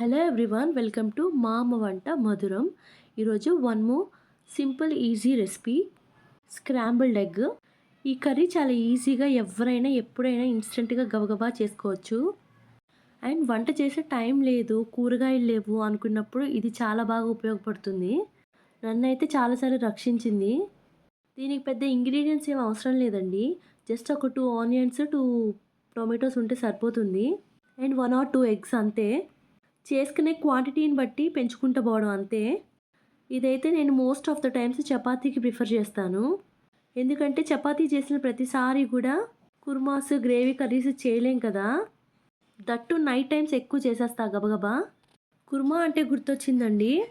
Hello everyone welcome to మా అమ్మ వంట మధురం ఈరోజు one more simple easy recipe scrambled egg ఈ కర్రీ చాలా ఈజీగా ఎవరైనా ఎప్పుడైనా ఇన్స్టెంట్గా గబగబా చేసుకోవచ్చు. అండ్ వంట చేసే టైం లేదు కూరగాయలు లేవు అనుకున్నప్పుడు ఇది చాలా బాగా ఉపయోగపడుతుంది. నన్ను అయితే చాలాసార్లు రక్షించింది. దీనికి పెద్ద ఇంగ్రీడియంట్స్ ఏం అవసరం లేదండి. జస్ట్ ఒక టూ ఆనియన్స్ టూ టొమాటోస్ ఉంటే సరిపోతుంది. And one or two eggs అంతే. చేసుకునే క్వాంటిటీని బట్టి పెంచుకుంటూ పోవడం అంతే. ఇదైతే నేను మోస్ట్ ఆఫ్ ద టైమ్స్ చపాతీకి ప్రిఫర్ చేస్తాను. ఎందుకంటే చపాతీ చేసిన ప్రతిసారి కూడా కుర్మాస్ గ్రేవీ కర్రీస్ చేయలేం కదా. దట్టు నైట్ టైమ్స్ ఎక్కువ చేసేస్తా గబగబా. కుర్మా అంటే గుర్తొచ్చిందండి.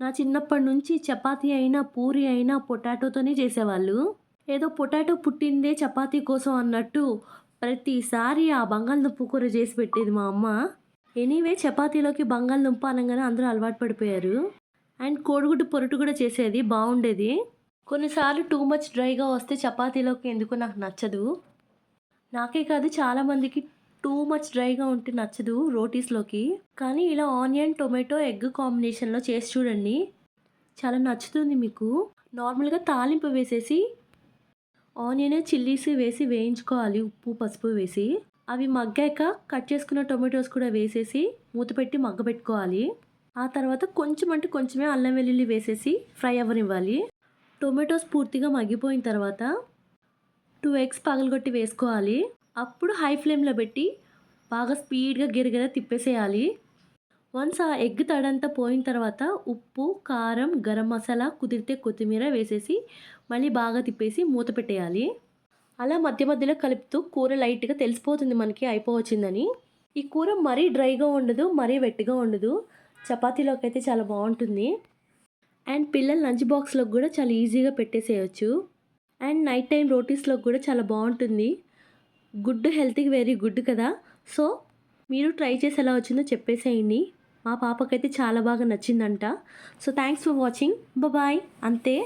నా చిన్నప్పటి నుంచి చపాతీ అయినా పూరి అయినా పొటాటోతోనే చేసేవాళ్ళు. ఏదో పొటాటో పుట్టిందే చపాతీ కోసం అన్నట్టు ప్రతిసారి ఆ బంగాళదుంప కూర చేసి పెట్టేది మా అమ్మ. ఎనీవే చపాతీలోకి బంగాళదుంప అనగానే అందరూ అలవాటు పడిపోయారు. అండ్ కోడిగుడ్డు పొరటు కూడా చేసేది బాగుండేది. కొన్నిసార్లు టూ మచ్ డ్రైగా వస్తే చపాతీలోకి ఎందుకు నాకు నచ్చదు. నాకే కాదు చాలామందికి టూ మచ్ డ్రైగా ఉంటే నచ్చదు రోటీస్లోకి కానీ ఇలా ఆనియన్ టొమాటో ఎగ్ కాంబినేషన్లో చేసి చూడండి. చాలా నచ్చుతుంది మీకు. నార్మల్గా తాలింపు వేసేసి ఆనియన్ చిల్లీస్ వేసి వేయించుకోవాలి ఉప్పు పసుపు వేసి. అవి మగ్గాక కట్ చేసుకున్న టొమాటోస్ కూడా వేసేసి మూత పెట్టి మగ్గబెట్టుకోవాలి. ఆ తర్వాత కొంచెం అంటే కొంచెమే అల్లం వెల్లుల్లి వేసేసి ఫ్రై అవ్వనివ్వాలి. టొమాటోస్ పూర్తిగా మగ్గిపోయిన తర్వాత టూ ఎగ్స్ పగలగొట్టి వేసుకోవాలి. అప్పుడు హై ఫ్లేమ్లో పెట్టి బాగా స్పీడ్గా గిరగిర తిప్పేసేయాలి. వన్స్ ఆ ఎగ్ తడంతా పోయిన తర్వాత ఉప్పు కారం గరం మసాలా కుదిరితే కొత్తిమీర వేసేసి మళ్ళీ బాగా తిప్పేసి మూత పెట్టేయాలి. అలా మధ్య మధ్యలో కలుపుతూ కూర లైట్గా తెలిసిపోతుంది మనకి అయిపోవచ్చిందని. ఈ కూర మరీ డ్రైగా ఉండదు మరీ వెట్టిగా ఉండదు చపాతీలోకి అయితే చాలా బాగుంటుంది అండ్ పిల్లల లంచ్ బాక్స్లోకి కూడా చాలా ఈజీగా పెట్టేసేయచ్చు. అండ్ నైట్ టైం రోటీస్లోకి కూడా చాలా బాగుంటుంది గుడ్ హెల్త్కి వెరీ గుడ్ కదా. సో మీరు ట్రై చేసి ఎలా వచ్చిందో చెప్పేసేయండి. మా పాపకైతే చాలా బాగా నచ్చిందంట. So thanks for watching. Bye. అంతే.